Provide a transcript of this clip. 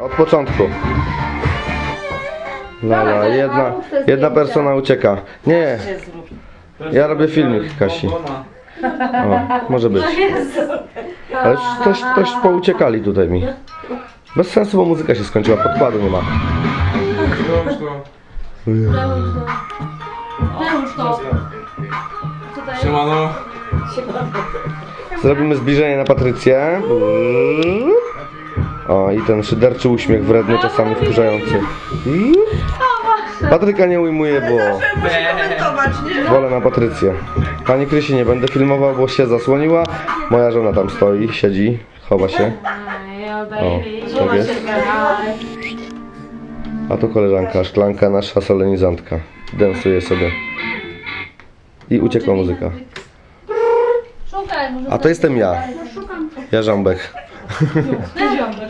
Od początku. Lala, jedna, jedna persona ucieka. Nie, ja robię filmik, Kasi. O, może być. Ale już ktoś, ktoś pouciekali tutaj mi. Bez sensu, bo muzyka się skończyła, podkładu nie ma. Wyłącz to. Wyłóż to. Tutaj. Siemano. Zrobimy zbliżenie na Patrycję. O, i ten szyderczy uśmiech wredny, czasami wkurzający. Patryka nie ujmuję, bo wolę na Patrycję. Pani Krysi nie będę filmował, bo się zasłoniła. Moja żona tam stoi, siedzi, chowa się. O, tak jest. A tu koleżanka, szklanka, nasza solenizantka. Densuje sobie. I uciekła muzyka. Szukaj, może A to jestem ja. Ja Żambek. 표시 안 돼.